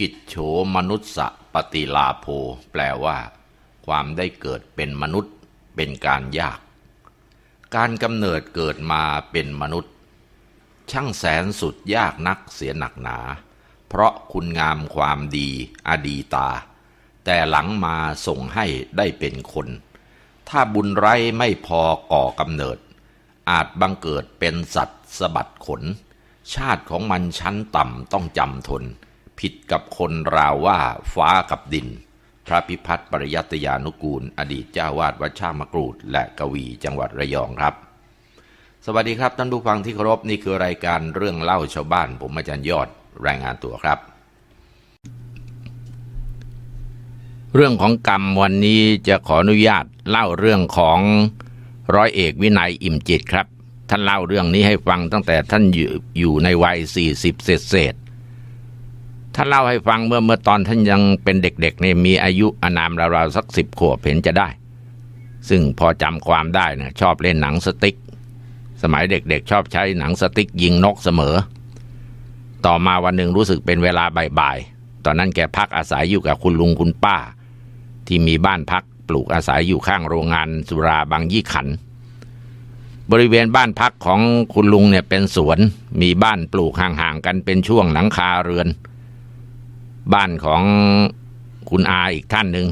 กิจโฉมนุษสะปฏิลาโภ แปลว่า ความได้เกิดเป็นมนุษย์เป็นการยาก การกำเนิดเกิดมาเป็นมนุษย์ ช่างแสนสุดยากนักเสียหนักหนา เพราะคุณงามความดีอดีตา แต่หลังมาส่งให้ได้เป็นคน ถ้าบุญไร้ไม่พอก่อกำเนิด อาจบังเกิดเป็นสัตว์สะบัดขน ชาติของมันชั้นต่ำต้องจำทน ผิดกับคนราวว่าฟ้ากับดิน พระพิพัฒน์ปริยัตยานุกูล อดีตเจ้าวาดวัดชามกรูด และกวีจังหวัดระยองครับ สวัสดีครับท่านผู้ฟังที่เคารพนี่คือรายการเรื่องเล่าชาวบ้าน ผมอาจารย์ยอดรายงานตัวครับ เรื่องของกรรมวันนี้จะขออนุญาตเล่าเรื่องของร้อยเอกวินัยอิ่มจิตครับ ท่านเล่าเรื่องนี้ให้ฟังตั้งแต่ท่านอยู่อยู่ในวัยสี่สิบเศษเศษ ท่านเล่าให้ฟังเมื่อเมื่อตอนท่านยังเป็นเด็กๆเนี่ยมีอายุอานามราวๆสักสิบขวบเห็นจะได้ ซึ่งพอจำความได้นะชอบเล่นหนังสติ๊ก สมัยเด็กๆ ชอบใช้หนังสติ๊กยิงนกเสมอ ต่อมาวันหนึ่งรู้สึกเป็นเวลาบ่ายๆ ตอนนั้นแกพักอาศัยอยู่กับคุณลุงคุณป้า ที่มีบ้านพักปลูกอาศัยอยู่ข้างโรงงานสุราบางยี่ขัน บริเวณบ้านพักของคุณลุงเนี่ยเป็นสวน มีบ้านปลูกห่างๆกันเป็นช่วงหลังคาเรือน บ้านของคุณอาอีกท่านหนึ่ง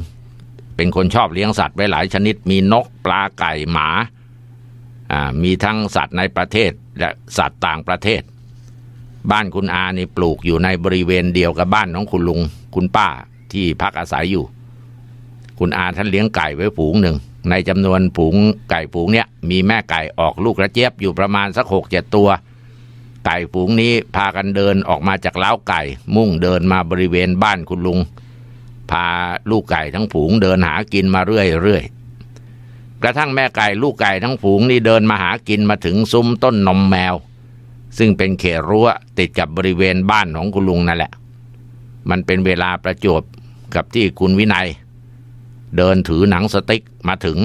เป็นคนชอบเลี้ยงสัตว์ไว้หลายชนิด มีนกปลาไก่หมาอ่ามีทั้งสัตว์ในประเทศและสัตว์ต่างประเทศ บ้านคุณอานี่ปลูกอยู่ในบริเวณเดียวกับบ้านของคุณลุง คุณป้าที่พักอาศัยอยู่ คุณอาท่านเลี้ยงไก่ไว้ฝูงหนึ่ง ในจำนวนฝูงไก่ฝูงเนี้ยมีแม่ไก่ออกลูกกระเจี๊ยบอยู่ประมาณสักหกเจ็ดตัว ไก่ฝูงนี้พากันเดินออกมาจากเล้าไก่ มุ่งเดินมาบริเวณบ้านคุณลุง พาลูกไก่ทั้งฝูงเดินหากินมาเรื่อยๆกระทั่งแม่ไก่ลูกไก่ทั้งฝูงนี่เดินมาหากินมาถึงซุ้มต้นนมแมว ซึ่งเป็นเขตรั้วติดกับบริเวณบ้านของคุณลุงนั่นแหละ มันเป็นเวลาประจวบกับที่คุณวินัย เดินถือหนังสติ๊กมาถึง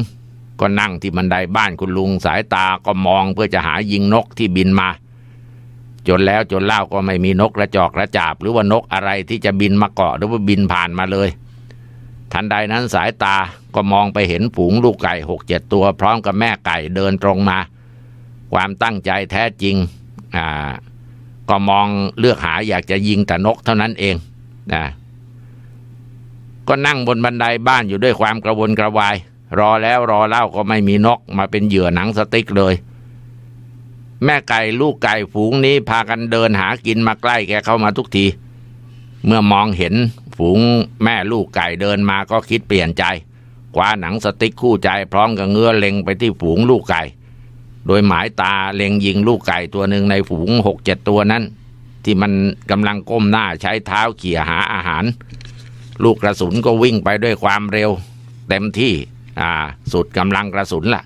ก็นั่งที่บันไดบ้านคุณลุงสายตาก็มองเพื่อจะหายิงนกที่บินมา จนแล้วจนเล่าก็ไม่มีนกกระจอกกระจาบ หรือว่านกอะไรที่จะบินมาเกาะหรือว่าบินผ่านมาเลย ทันใดนั้นสายตาก็มองไปเห็นฝูงลูกไก่หกเจ็ดตัว พร้อมกับแม่ไก่เดินตรงมา ความตั้งใจแท้จริงอ่าก็มองเลือกหาอยากจะยิงแต่นกเท่านั้นเองนะก็นั่งบนบันไดบ้านอยู่ด้วยความกระวนกระวาย รอแล้วรอเล่าก็ไม่มีนกมาเป็นเหยื่อหนังสติ๊กเลย แม่ไก่ลูกไก่ฝูงนี้พากันเดินหากินมาใกล้แกเข้ามาทุกที เมื่อมองเห็นฝูงแม่ลูกไก่เดินมาก็คิดเปลี่ยนใจคว้าหนังสติ๊กคู่ใจพร้อมกับเงื้อเล็งไปที่ฝูงลูกไก่ โดยหมายตาเล็งยิงลูกไก่ตัวหนึ่งในฝูงหกเจ็ดตัวนั้น ที่มันกำลังก้มหน้าใช้เท้าเขี่ยหาอาหาร ลูกกระสุนก็วิ่งไปด้วยความเร็ว เต็มที่ อ่า สุดกำลังกระสุนล่ะ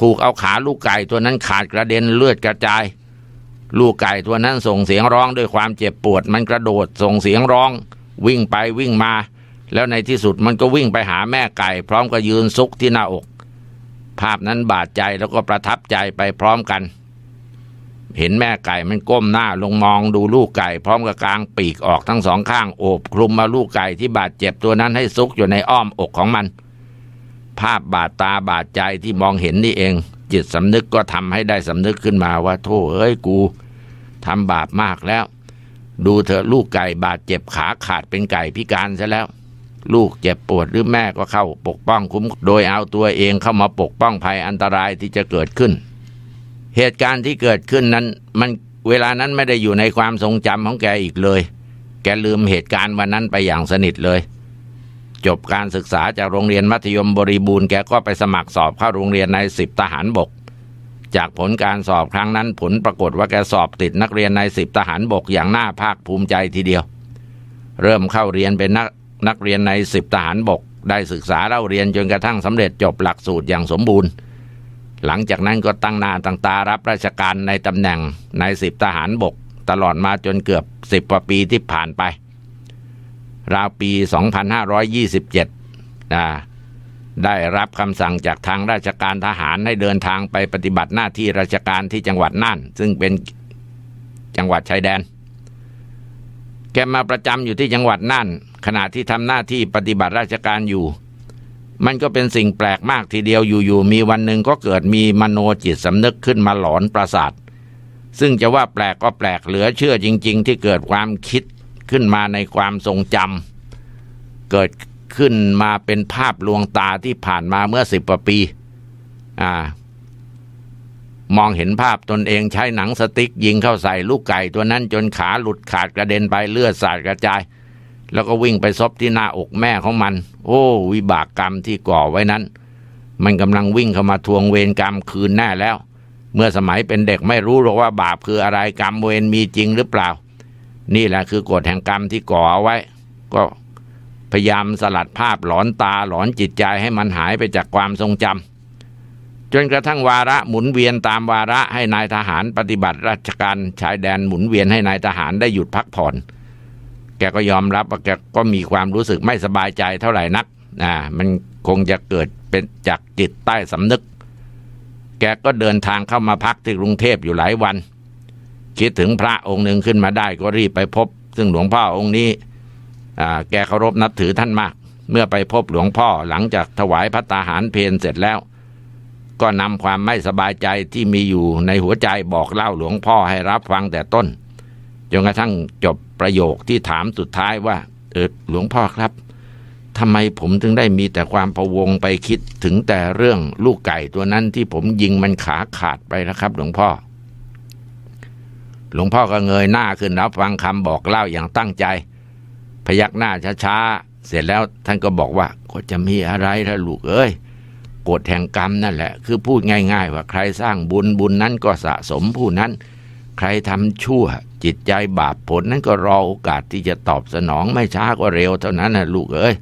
ถูกเอาขาลูกไก่ตัวนั้นขาดกระเด็นเลือดกระจาย ลูกไก่ตัวนั้นส่งเสียงร้องด้วยความเจ็บปวด มันกระโดดส่งเสียงร้อง วิ่งไปวิ่งมา แล้วในที่สุดมันก็วิ่งไปหาแม่ไก่ พร้อมกับยืนซุกที่หน้าอก ภาพนั้นบาดใจแล้วก็ประทับใจไปพร้อมกัน เห็นแม่ไก่มันก้มหน้าลงมองดูลูกไก่ พร้อมกับกลางปีกออกทั้งสองข้างโอบคลุมมาลูกไก่ที่บาดเจ็บตัวนั้นให้ซุกอยู่ในอ้อมอกของมัน ภาพบาดตาบาดใจที่มองเห็นนี่เอง จิตสำนึกก็ทำให้ได้สำนึกขึ้นมาว่า โธ่เอ้ยกูทำบาปมากแล้ว ดูเถอะลูกไก่บาดเจ็บขาขาดเป็นไก่พิการซะแล้ว ลูกเจ็บปวดหรือแม่ก็เข้าปกป้องคุ้มโดยเอาตัวเองเข้ามาปกป้องภัยอันตรายที่จะเกิดขึ้น เหตุการณ์ที่เกิดขึ้นนั้นมันเวลานั้นไม่ได้อยู่ในความทรงจำของแกอีกเลย แกลืมเหตุการณ์วันนั้นไปอย่างสนิทเลย จบการศึกษาจากโรงเรียนมัธยมบริบูรณ์แกก็ไปสมัครสอบเข้าโรงเรียนในสิบทหารบก จากผลการสอบครั้งนั้นผลปรากฏว่าแกสอบติดนักเรียนในสิบทหารบกอย่างน่าภาคภูมิใจทีเดียว เริ่มเข้าเรียนเป็นนักนักเรียนในสิบทหารบก ได้ศึกษาเล่าเรียนจนกระทั่งสำเร็จจบหลักสูตรอย่างสมบูรณ์ หลังจากนั้นก็ตั้งนาตั้งตารับราชการในตำแหน่งในสิบทหารบก ตลอดมาจนเกือบสิบกว่าปีที่ผ่านไป ราวปี 2527นะได้รับคำสั่งจากทางราชการทหารให้เดินทางไปปฏิบัติหน้าที่ราชการที่จังหวัดน่าน ซึ่งเป็นจังหวัดชายแดน แกมาประจำอยู่ที่จังหวัดน่าน ขณะที่ทำหน้าที่ปฏิบัติราชการอยู่ มันก็เป็นสิ่งแปลกมากทีเดียวอยู่ๆมีวันหนึ่งก็เกิดมีมโนจิตสำนึกขึ้นมาหลอนประสาทซึ่งจะว่าแปลกก็แปลกเหลือเชื่อจริง ๆ ที่เกิดความคิด ขึ้นมาในความทรงจำเกิดขึ้นมาเป็นภาพลวงตาที่ผ่านมาเมื่อสิบกว่าปี อ่ามองเห็นภาพตนเองใช้หนังสติ๊กยิงเข้าใส่ลูกไก่ตัวนั้นจนขาหลุดขาดกระเด็นไปเลือดสาดกระจาย แล้วก็วิ่งไปซบที่หน้าอกแม่ของมัน โอ้ วิบากกรรมที่ก่อไว้นั้น มันกำลังวิ่งเข้ามาทวงเวรกรรมคืนแน่แล้ว เมื่อสมัยเป็นเด็กไม่รู้หรอกว่าบาปคืออะไรกรรมเวรมีจริงหรือเปล่า นี่แหละคือกฎแห่งกรรมที่ก่อเอาไว้ ก็พยายามสลัดภาพหลอนตาหลอนจิตใจให้มันหายไปจากความทรงจำจนกระทั่งวาระหมุนเวียนตามวาระให้นายทหารปฏิบัติราชการชายแดนหมุนเวียนให้นายทหารได้หยุดพักผ่อน แกก็ยอมรับว่าแกก็มีความรู้สึกไม่สบายใจเท่าไหร่นักอ่ามันคงจะเกิดเป็นจากจิตใต้สำนึก แกก็เดินทางเข้ามาพักที่กรุงเทพอยู่หลายวัน คิดถึงพระองค์หนึ่งขึ้นมาได้ก็รีบไปพบ ซึ่งหลวงพ่อองค์นี้แกเคารพนับถือท่านมาก เมื่อไปพบหลวงพ่อหลังจากถวายพระตาหารเพลเสร็จแล้ว ก็นำความไม่สบายใจที่มีอยู่ในหัวใจบอกเล่าหลวงพ่อให้รับฟังแต่ต้นจนกระทั่งจบประโยคที่ถามสุดท้ายว่า เออหลวงพ่อครับทำไมผมถึงได้มีแต่ความพะวงไปคิดถึงแต่เรื่องลูกไก่ตัวนั้นที่ผมยิงมันขาขาดไปนะครับ หลวงพ่อ หลวงพ่อก็เงยหน้าขึ้นรับฟังคำบอกเล่าอย่างตั้งใจ พยักหน้าช้าๆ เสร็จแล้วท่านก็บอกว่าก็จะมีอะไรถ้าลูกเอ้ยกฎแห่งกรรมนั่นแหละ คือพูดง่ายๆ ว่าใครสร้างบุญบุญนั้นก็สะสมผู้นั้น ใครทำชั่ว จิตใจบาปผลนั้นก็รอโอกาสที่จะตอบสนองไม่ช้าก็เร็วเท่านั้นนะลูกเอ้ย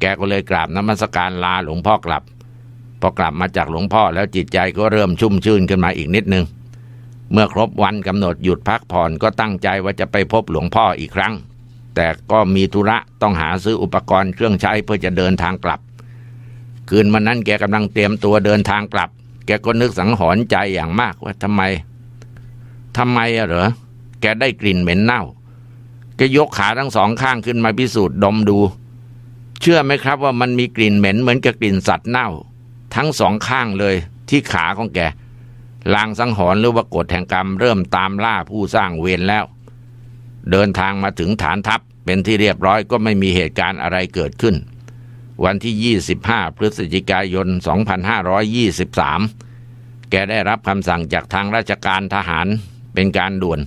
แกก็เลยกราบนมัสการลาหลวงพ่อกลับ พอกลับมาจากหลวงพ่อแล้วจิตใจก็เริ่มชุ่มชื่นขึ้นมาอีกนิดนึง เมื่อครบวันกำหนดหยุดพักผ่อนก็ตั้งใจว่าจะไปพบหลวงพ่ออีกครั้ง แต่ก็มีธุระต้องหาซื้ออุปกรณ์เครื่องใช้เพื่อจะเดินทางกลับ คืนวันนั้นแกกำลังเตรียมตัวเดินทางกลับ แกก็นึกสังหรณ์ใจอย่างมากว่าทำไมทำไมอะเหรอแกได้กลิ่นเหม็นเน่าแกยกขาทั้งสองข้างขึ้นมาพิสูจน์ดมดู เชื่อไหมครับว่ามันมีกลิ่นเหม็นเหมือนกับกลิ่นสัตว์เน่า ทั้งสองข้างเลยที่ขาของแก ลางสังหรณ์หรือว่ากฎแห่งกรรมเริ่มตามล่าผู้สร้างเวรแล้ว เดินทางมาถึงฐานทัพเป็นที่เรียบร้อยก็ไม่มีเหตุการณ์อะไรเกิดขึ้น วันที่ 25 พฤศจิกายน 2523 แกได้รับคำสั่งจากทางราชการทหารเป็นการด่วน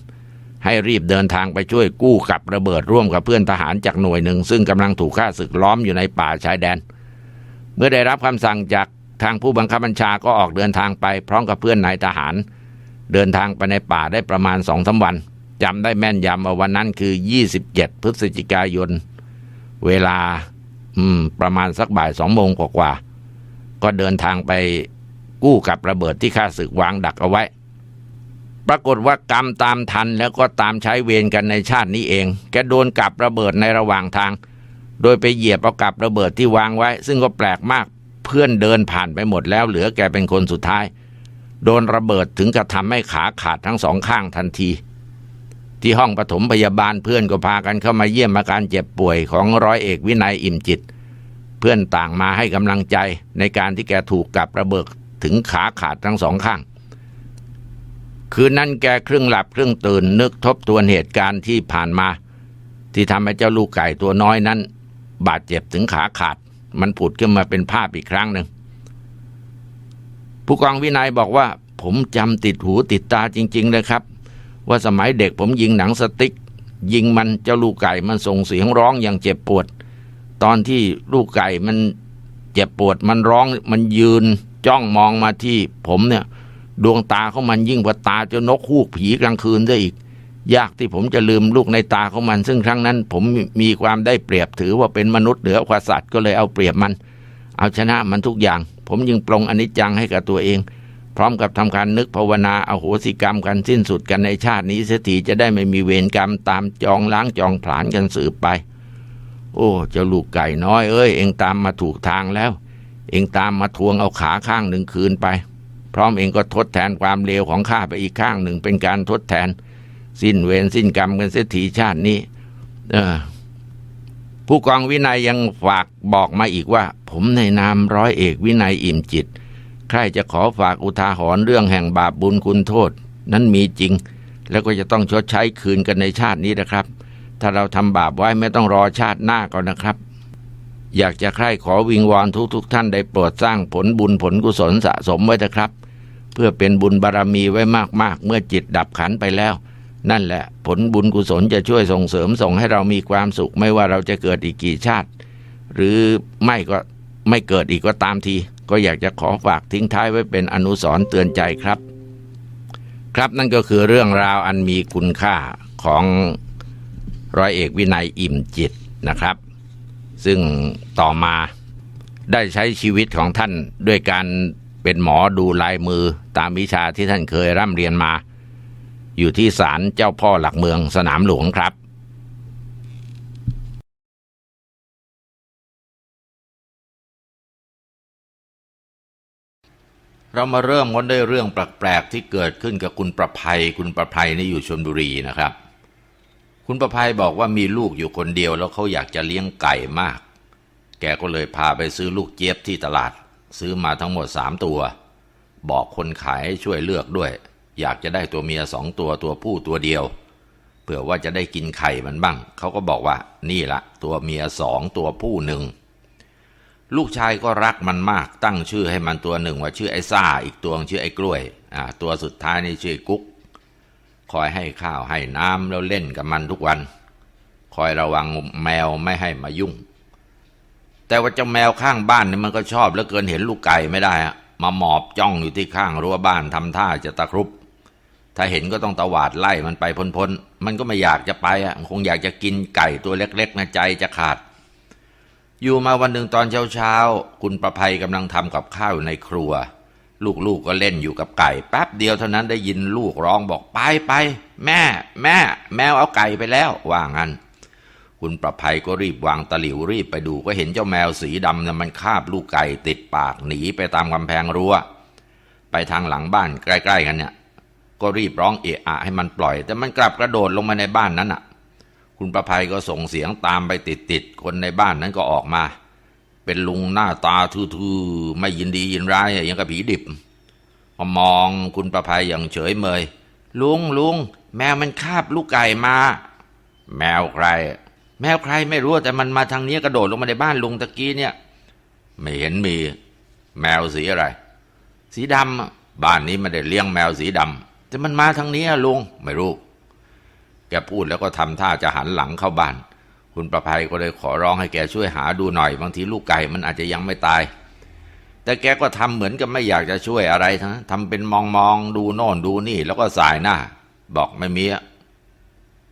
ให้รีบเดินทางไปช่วยกู้กับระเบิดร่วมกับเพื่อนทหารจากหน่วยหนึ่ง ซึ่งกำลังถูกฆ่าศึกล้อมอยู่ในป่าชายแดน เมื่อได้รับคำสั่งจาก ทางผู้บังคับบัญชาก็ออกเดินทางไป พร้อมกับเพื่อนนายทหาร เดินทางไปในป่าได้ประมาณสองสาวันจำได้แม่นยำว่าวันนั้นคือ 27 พฤศจิกายน เวลาประมาณสักบ่ายสองโมงกว่าๆก็เดินทางไปกู้กับระเบิดที่ข้าศึกวางดักเอาไว้ ปรากฏว่ากรรมตามทันแล้วก็ตามใช้เวรกันในชาตินี้เอง แกโดนกับระเบิดในระหว่างทาง โดยไปเหยียบเอากับระเบิดที่วางไว้ ซึ่งก็แปลกมาก เพื่อนเดินผ่านไปหมดแล้วเหลือแกเป็นคนสุดท้าย โดนระเบิดถึงกับทำให้ขาขาดทั้งสองข้างทันที ที่ห้องปฐมพยาบาลเพื่อนก็พากันเข้ามาเยี่ยมอาการเจ็บป่วยของร้อยเอกวินัยอิ่มจิต เพื่อนต่างมาให้กำลังใจในการที่แกถูกกับระเบิดถึงขาขาดทั้งสองข้างคืนนั้นแกครึ่งหลับครึ่งตื่นนึกทบทวนเหตุการณ์ที่ผ่านมา ที่ทำให้เจ้าลูกไก่ตัวน้อยนั้น บาดเจ็บถึงขาขาด มันผุดขึ้นมาเป็นภาพอีกครั้งหนึ่งผู้กองวินัยบอกว่า ผมจำติดหูติดตาจริง ๆ เลยครับ ว่าสมัยเด็กผมยิงหนังสติ๊ก ยิงมันเจ้าลูกไก่มันส่งเสียงร้องอย่างเจ็บปวด ตอนที่ลูกไก่มันเจ็บปวดมันร้องมันยืนจ้องมองมาที่ผมเนี่ย ดวงตาของมันยิ่งกว่าตาเจ้านกฮูกผีกลางคืนได้อีก ยากที่ผมจะลืมลูกในตาของมัน ซึ่งครั้งนั้น ผมมีความได้เปรียบถือว่าเป็นมนุษย์เหนือกว่าสัตว์ก็เลยเอาเปรียบมัน เอาชนะมันทุกอย่าง ผมยังปรงอนิจจังให้กับตัวเอง พร้อมกับทำการนึกภาวนาเอาโหสิกรรมกันสิ้นสุดกันในชาตินี้เสียทีจะได้ไม่มีเวรกรรมตามจองล้างจองผลาญกันสืบไป โอ้เจ้าลูกไก่น้อยเอ้ยเองตามมาถูกทางแล้ว เองตามมาทวงเอาขาข้างหนึ่งคืนไป พร้อมเองก็ทดแทนความเลวของข้าไปอีกข้างหนึ่งเป็นการทดแทน สิ้นเวรสิ้นกรรมกันเสียทีชาตินี้ เออ ผู้กองวินัยยังฝากบอกมาอีกว่า ผมในนามร้อยเอกวินัยอิ่มจิต ใครจะขอฝากอุทาหรณ์เรื่องแห่งบาปบุญคุณโทษ นั้นมีจริง แล้วก็จะต้องชดใช้คืนกันในชาตินี้นะครับ ถ้าเราทำบาปไว้ไม่ต้องรอชาติหน้าก่อนนะครับอยากจะใคร่ขอวิงวอนทุกๆทท่านได้โปรดสร้างผลบุญผลกุศลสะสมไว้นะครับ เพื่อเป็นบุญบารรมีไว้มากๆ เมื่อจิตดับขันไปแล้ว นั่นแหละ ผลบุญกุศลจะช่วยส่งเสริมส่งให้เรามีความสุข ไม่ว่าเราจะเกิดอีกกี่ชาติ หรือไม่ก็ไม่เกิดอีกก็ตามที ก็อยากจะขอฝากทิ้งท้ายไว้เป็นอนุสรณ์เตือนใจครับ ครับนั่นก็คือเรื่องราวอันมีคุณค่าของร้อยเอกวินัยอิ่มจิตนะครับ ซึ่งต่อมาได้ใช้ชีวิตของท่านด้วยการเป็นหมอดูลายมือตามวิชาที่ท่านเคยร่ำเรียนมา อยู่ที่ศาลเจ้าพ่อหลักเมืองสนามหลวงครับเรามาเริ่มกันด้วยเรื่องแปลกๆที่เกิดขึ้นกับคุณประภัย คุณประภัยนี่อยู่ชนบุรีนะครับ คุณประภัยบอกว่ามีลูกอยู่คนเดียวแล้วเขาอยากจะเลี้ยงไก่มาก แกก็เลยพาไปซื้อลูกเจี๊ยบที่ตลาด ซื้อมาทั้งหมดสามตัว บอกคนขายให้ช่วยเลือกด้วย อยากจะได้ตัวเมียสองตัวตัวผู้ตัวเดียวเผื่อว่าจะได้กินไข่มันบ้าง เขาก็บอกว่า นี่ละตัวเมียสองตัวผู้หนึ่งลูกชายก็รักมันมากตั้งชื่อให้มันตัวหนึ่งว่าชื่อไอ้ซ่า อีกตัวชื่อไอ้กล้วยอ่าตัวสุดท้ายนี่ชื่อกุ๊ก คอยให้ข้าวให้น้ำแล้วเล่นกับมันทุกวัน คอยระวังแมวไม่ให้มายุ่ง แต่ว่าเจ้าแมวข้างบ้านนี่มันก็ชอบแล้วเกินเห็นลูกไก่ไม่ได้มาหมอบจ้องอยู่ที่ข้างรั้วบ้านทำท่าจะตะครุบ ถ้าเห็นก็ต้องตวาดไล่มันไปพ้นๆ มันก็ไม่อยากจะไปอะคงอยากจะกินไก่ตัวเล็กๆนะใจจะขาด อยู่มาวันหนึ่งตอนเช้าๆ คุณประภัยกำลังทำกับข้าวอยู่ในครัว ลูกๆกก็เล่นอยู่กับไก่ แป๊บเดียวเท่านั้นได้ยินลูกร้องบอกไปไปแม่ แม่ แมวเอาไก่ไปแล้วว่างั้น คุณประภัยก็รีบวางตะหลิวรีบไปดูก็เห็นเจ้าแมวสีดำเนี่ยมันคาบลูกไก่ติดปากหนีไปตามกำแพงรั้วไปทางหลังบ้านใกล้ ๆ กันเนี่ย ก็รีบร้องเอะอะให้มันปล่อย แต่มันกลับกระโดดลงมาในบ้านนั้นอะ คุณประภัยก็ส่งเสียงตามไปติดๆคนในบ้านนั้นก็ออกมา เป็นลุงหน้าตาทื่อๆไม่ยินดียินร้ายอย่างกับผีดิบมามองคุณประภัยอย่างเฉยเมย ลุงลุงแมวมันคาบลูกไก่มา แมวใคร แมวใครไม่รู้แต่มันมาทางนี้กระโดดลงมาในบ้านลุงตะกี้เนี่ย ไม่เห็นมี แมวสีอะไร สีดำบ้านนี้ไม่ได้เลี้ยงแมวสีดำ แต่มันมาทางนี้อะลุงไม่รู้ แกพูดแล้วก็ทำท่าจะหันหลังเข้าบ้าน คุณประภัยก็เลยขอร้องให้แกช่วยหาดูหน่อย บางทีลูกไก่มันอาจจะยังไม่ตาย แต่แกก็ทำเหมือนกับไม่อยากจะช่วยอะไรทั้งทำเป็นมองมองดูโน่นดูนี่ แล้วก็สายหน้า บอกไม่มี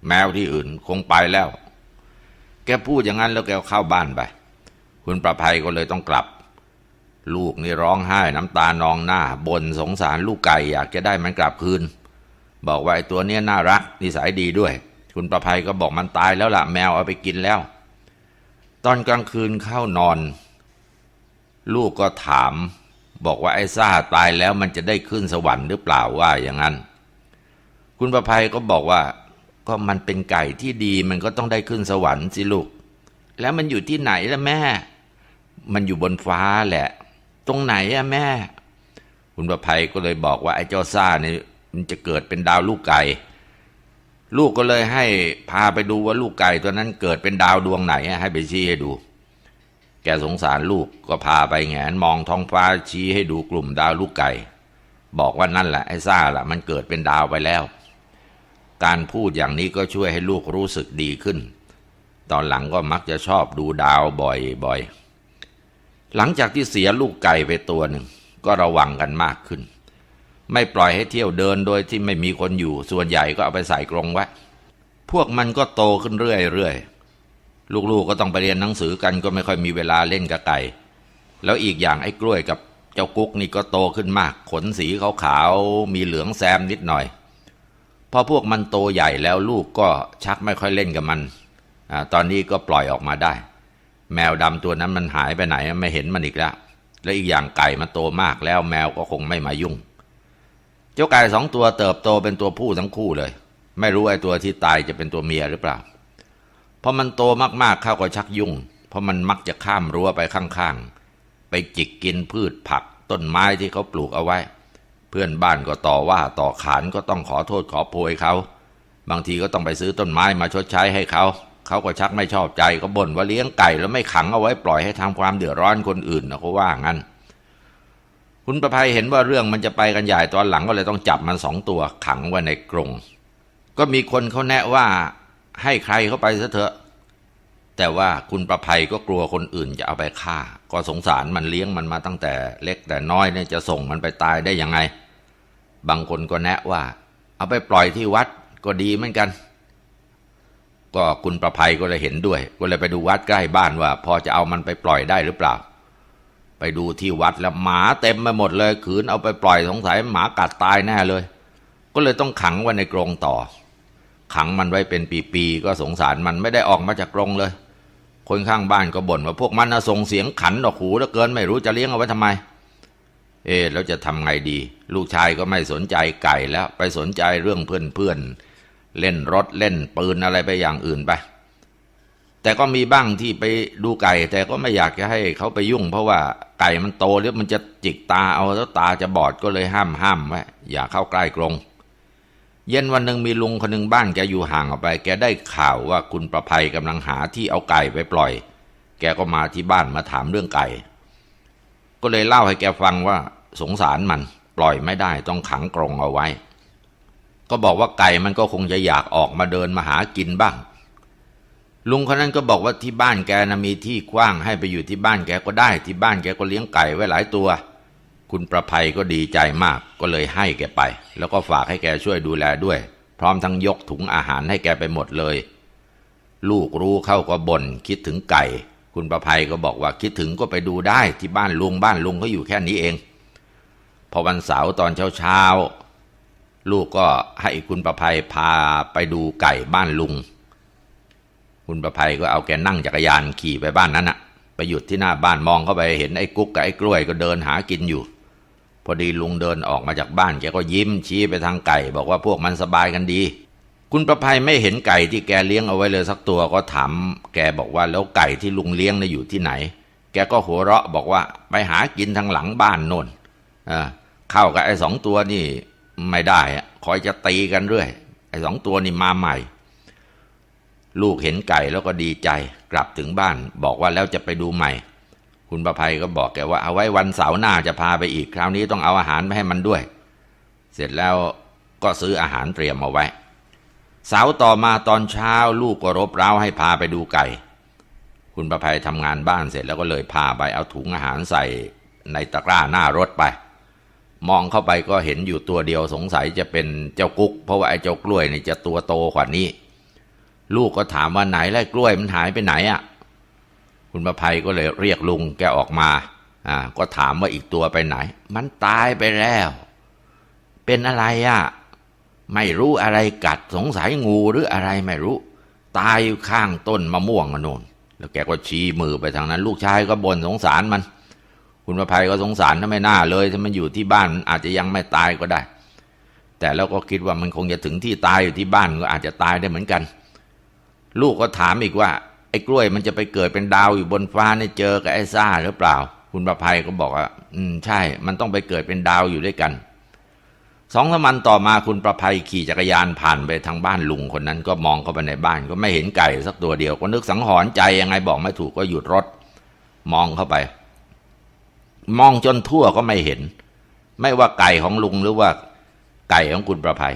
แมวที่อื่นคงไปแล้ว แกพูดอย่างนั้นแล้วแกเข้าบ้านไป คุณประภัยก็เลยต้องกลับ ลูกนี่ร้องไห้น้ำตานองหน้าบ่นสงสารลูกไก่อยากจะได้มันกลับคืน บอกว่าไอ้ตัวเนี้ยน่ารักนิสัยดีด้วย คุณประภัยก็บอกมันตายแล้วล่ะแมวเอาไปกินแล้ว ตอนกลางคืนเข้านอน ลูกก็ถาม บอกว่าไอ้ซ่าตายแล้วมันจะได้ขึ้นสวรรค์หรือเปล่าว่าอย่างนั้น คุณประภัยก็บอกว่าก็มันเป็นไก่ที่ดีมันก็ต้องได้ขึ้นสวรรค์สิลูก แล้วมันอยู่ที่ไหนล่ะแม่ มันอยู่บนฟ้าแหละ ตรงไหนอะแม่ คุณประภัยก็เลยบอกว่าไอ้เจ้าซ่าเนี่ยมันจะเกิดเป็นดาวลูกไก่ ลูกก็เลยให้พาไปดูว่าลูกไก่ตัวนั้นเกิดเป็นดาวดวงไหนให้ไปชี้ให้ดู แกสงสารลูกก็พาไปแงนมองท้องฟ้าชี้ให้ดูกลุ่มดาวลูกไก่ บอกว่านั่นแหละไอ้ซ่าละมันเกิดเป็นดาวไปแล้ว การพูดอย่างนี้ก็ช่วยให้ลูกรู้สึกดีขึ้น ตอนหลังก็มักจะชอบดูดาวบ่อยๆ หลังจากที่เสียลูกไก่ไปตัวหนึ่ง ก็ระวังกันมากขึ้น ไม่ปล่อยให้เที่ยวเดินโดยที่ไม่มีคนอยู่ ส่วนใหญ่ก็เอาไปใส่กรงไว้พวกมันก็โตขึ้นเรื่อยๆลูกๆก็ต้องไปเรียนหนังสือกันก็ไม่ค่อยมีเวลาเล่นกับไก่ แล้วอีกอย่างไอ้กล้วยกับเจ้ากุ๊กนี่ก็โตขึ้นมาก ขนสีขาวๆมีเหลืองแซมนิดหน่อยพอพวกมันโตใหญ่แล้วลูกก็ชักไม่ค่อยเล่นกับมันอตอนนี้ก็ปล่อยออกมาได้ แมวดำตัวนั้นมันหายไปไหนไม่เห็นมันอีกแล้ว และอีกอย่างไก่มันโตมากแล้วแมวก็คงไม่มายุ่ง เจ้าไก่สองตัวเติบโตเป็นตัวผู้ทั้งคู่เลย ไม่รู้ไอ้ตัวที่ตายจะเป็นตัวเมียหรือเปล่าพอมันโตมากๆเข้าก็ชักยุ่ง เพราะมันมักจะข้ามรั้วไปข้างๆ ไปจิกกินพืชผักต้นไม้ที่เขาปลูกเอาไว้ เพื่อนบ้านก็ต่อว่าต่อขานก็ต้องขอโทษขอโพยเขา บางทีก็ต้องไปซื้อต้นไม้มาชดใช้ให้เขา เขาก็ชักไม่ชอบใจก็บ่นว่าเลี้ยงไก่แล้วไม่ขังเอาไว้ปล่อยให้ทำความเดือดร้อนคนอื่นนะเขาว่างั้น คุณประภัยเห็นว่าเรื่องมันจะไปกันใหญ่ตอนหลังก็เลยต้องจับมันสองตัวขังไว้ในกรงก็มีคนเขาแนะว่าให้ใครเข้าไปซะเถอะ แต่ว่าคุณประภัยก็กลัวคนอื่นจะเอาไปฆ่า ก็สงสารมันเลี้ยงมันมาตั้งแต่เล็กแต่น้อยเนี่ยจะส่งมันไปตายได้ยังไง บางคนก็แนะว่า เอาไปปล่อยที่วัดก็ดีเหมือนกัน ก็คุณประภัยก็เลยเห็นด้วย ก็เลยไปดูวัดใกล้บ้านว่า พอจะเอามันไปปล่อยได้หรือเปล่า ไปดูที่วัดแล้วหมาเต็มไปหมดเลย ขืนเอาไปปล่อยสงสัยหมากัดตายแน่เลย ก็เลยต้องขังไว้ในกรงต่อ ขังมันไว้เป็นปีๆก็สงสารมันไม่ได้ออกมาจากกรงเลย คนข้างบ้านก็บ่นว่าพวกมันนะส่งเสียงขันดอกหูแล้วเกินไม่รู้จะเลี้ยงเอาไว้ทำไม เอ๊ะแล้วจะทำไงดี ลูกชายก็ไม่สนใจไก่แล้วไปสนใจเรื่องเพื่อนๆ เล่นรถเล่นปืนอะไรไปอย่างอื่นไปแต่ก็มีบ้างที่ไปดูไก่ แต่ก็ไม่อยากจะให้เขาไปยุ่ง เพราะว่าไก่มันโตแล้วมันจะจิกตาเอาแล้วตาจะบอดก็เลยห้ามห้ามไว้อย่าเข้าใกล้กรงเย็นวันหนึ่งมีลุงคนหนึ่งบ้านแกอยู่ห่างออกไป แกได้ข่าวว่าคุณประภัยกำลังหาที่เอาไก่ไปปล่อย แกก็มาที่บ้านมาถามเรื่องไก่ ก็เลยเล่าให้แกฟังว่าสงสารมันปล่อยไม่ได้ต้องขังกรงเอาไว้ ก็บอกว่าไก่มันก็คงจะอยากออกมาเดินมาหากินบ้าง ลุงคนนั้นก็บอกว่าที่บ้านแกนะมีที่กว้างให้ไปอยู่ที่บ้านแกก็ได้ ที่บ้านแกก็เลี้ยงไก่ไว้หลายตัว คุณประภัยก็ดีใจมากก็เลยให้แกไป แล้วก็ฝากให้แกช่วยดูแลด้วย พร้อมทั้งยกถุงอาหารให้แกไปหมดเลย ลูกรู้เข้าก็บ่นคิดถึงไก่ คุณประภัยก็บอกว่าคิดถึงก็ไปดูได้ที่บ้านลุงบ้านลุงก็อยู่แค่นี้เองพอวันเสาร์ตอนเช้าเช้า ลูกก็ให้คุณประภัยพาไปดูไก่บ้านลุง คุณประภัยก็เอาแกนั่งจักรยานขี่ไปบ้านนั้นอะไปหยุดที่หน้าบ้านมองเข้าไปเห็นไอ้กุ๊กกับไอ้กล้วยก็เดินหากินอยู่ พอดีลุงเดินออกมาจากบ้านแกก็ยิ้มชี้ไปทางไก่ บอกว่าพวกมันสบายกันดี คุณประภัยไม่เห็นไก่ที่แกเลี้ยงเอาไว้เลยสักตัวก็ถามแกบอกว่าแล้วไก่ที่ลุงเลี้ยงน่ะอยู่ที่ไหน แกก็หัวเราะบอกว่าไปหากินทางหลังบ้านโน่นอ่าเข้ากับไอ้สองตัวนี่ ไม่ได้อะคอยจะตีกันเรื่อยไอ้สองตัวนี่มาใหม่ ลูกเห็นไก่แล้วก็ดีใจ กลับถึงบ้าน บอกว่าแล้วจะไปดูใหม่ คุณประภัยก็บอกแกว่าเอาไว้วันเสาร์หน้าจะพาไปอีก คราวนี้ต้องเอาอาหารไปให้มันด้วย เสร็จแล้วก็ซื้ออาหารเตรียมเอาไว้เสาร์ต่อมาตอนเช้า ลูกก็รบเร้าให้พาไปดูไก่ คุณประภัยทำงานบ้านเสร็จแล้วก็เลยพาไปเอาถุงอาหารใส่ในตะกร้าหน้ารถไป มองเข้าไปก็เห็นอยู่ตัวเดียวสงสัยจะเป็นเจ้ากุ๊ก เพราะว่าไอ้เจ้ากล้วยนี่จะตัวโตกว่านี้ ลูกก็ถามว่าไหนแล้วกล้วยมันหายไปไหนอะ คุณประภัยก็เลยเรียกลุงแกออกมาอ่าก็ถามว่าอีกตัวไปไหน มันตายไปแล้ว เป็นอะไรอะไม่รู้อะไรกัดสงสัยงูหรืออะไรไม่รู้ ตายอยู่ข้างต้นมะม่วงอะโนนแล้วแกก็ชี้มือไปทางนั้น ลูกชายก็บ่นสงสารมัน คุณประภัยก็สงสารถ้าไม่น่าเลยถ้ามันอยู่ที่บ้านมันอาจจะยังไม่ตายก็ได้ แต่แล้วก็คิดว่ามันคงจะถึงที่ตายอยู่ที่บ้านก็อาจจะตายได้เหมือนกัน ลูกก็ถามอีกว่า ไอ้กล้วยมันจะไปเกิดเป็นดาวอยู่บนฟ้าเนี่ยเจอกับไอ้ซ่าหรือเปล่า คุณประภัยก็บอกว่า อืมใช่ มันต้องไปเกิดเป็นดาวอยู่ด้วยกันสองสามวันต่อมาคุณประภัยขี่จักรยานผ่านไปทางบ้านลุงคนนั้นก็มองเข้าไปในบ้านก็ไม่เห็นไก่สักตัวเดียว ก็นึกสังหรณ์ใจยังไงบอกไม่ถูกก็หยุดรถ มองเข้าไป มองจนทั่วก็ไม่เห็น ไม่ว่าไก่ของลุงหรือว่าไก่ของคุณประภัย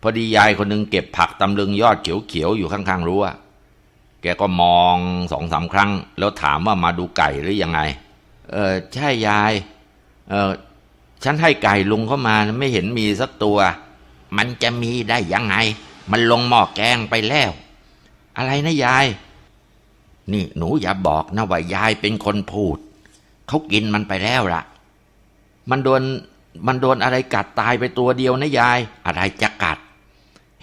พอดียายคนหนึงเก็บผักตำลึงยอดเขียวๆอยู่ข้างๆรั้วแกก็มองสองสามครั้ง แล้วถามว่ามาดูไก่หรือยังไง เออใช่ยาย เออฉันให้ไก่ลุงเข้ามาไม่เห็นมีสักตัว มันจะมีได้ยังไง มันลงหม้อแกงไปแล้ว อะไรนะยาย นี่หนูอย่าบอกนะว่ายายเป็นคนพูด เขากินมันไปแล้วล่ะ มันโดนมันโดนอะไรกัดตายไปตัวเดียวนะยาย อะไรจะกัด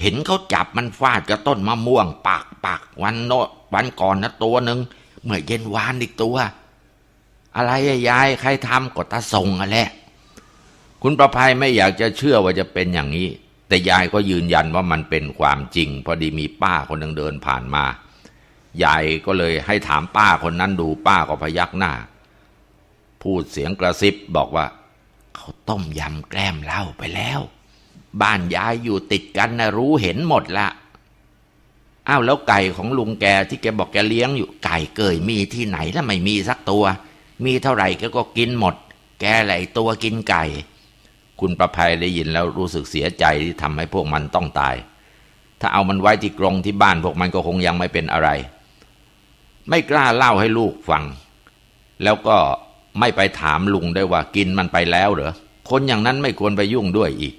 เห็นเขาจับมันฟาดกับต้นมะม่วงปากปากวันโนวันก่อนนะตัวหนึ่งเมื่อเย็นวานอีกตัว อะไรยายใครทำก็ตาส่งอะแหละคุณประภัยไม่อยากจะเชื่อว่าจะเป็นอย่างนี้ แต่ยายก็ยืนยันว่ามันเป็นความจริง พอดีมีป้าคนหนึ่งเดินผ่านมา ยายก็เลยให้ถามป้าคนนั้นดูป้าก็พยักหน้า พูดเสียงกระซิบบอกว่า เขาต้มยำแกล้มเหล้าไปแล้ว บ้านยายอยู่ติดกันนะรู้เห็นหมดละอ้าวแล้วไก่ของลุงแกที่แกบอกแกเลี้ยงอยู่ไก่เกยมีที่ไหนถ้าไม่มีสักตัว มีเท่าไหร่แกก็กินหมด แกไหลตัวกินไก่ คุณประภัยได้ยินแล้วรู้สึกเสียใจที่ทำให้พวกมันต้องตาย ถ้าเอามันไว้ที่กรงที่บ้านพวกมันก็คงยังไม่เป็นอะไร ไม่กล้าเล่าให้ลูกฟัง แล้วก็ ไม่ไปถามลุงได้ว่ากินมันไปแล้วเหรอคนอย่างนั้นไม่ควรไปยุ่งด้วยอีก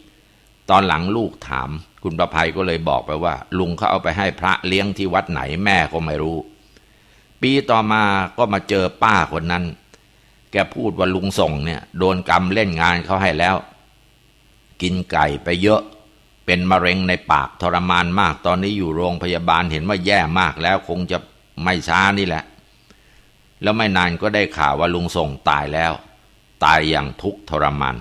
ตอนหลังลูกถาม คุณประภัยก็เลยบอกไปว่า ลุงเขาเอาไปให้พระเลี้ยงที่วัดไหนแม่ก็ไม่รู้ ปีต่อมาก็มาเจอป้าคนนั้น แกพูดว่าลุงส่งเนี่ย โดนกรรมเล่นงานเขาให้แล้ว กินไก่ไปเยอะ เป็นมะเร็งในปากทรมานมาก ตอนนี้อยู่โรงพยาบาลเห็นว่าแย่มากแล้วคงจะไม่ช้านี่แหละ แล้วไม่นานก็ได้ข่าวว่าลุงทรงตายแล้ว ตายอย่างทุกข์ทรมาน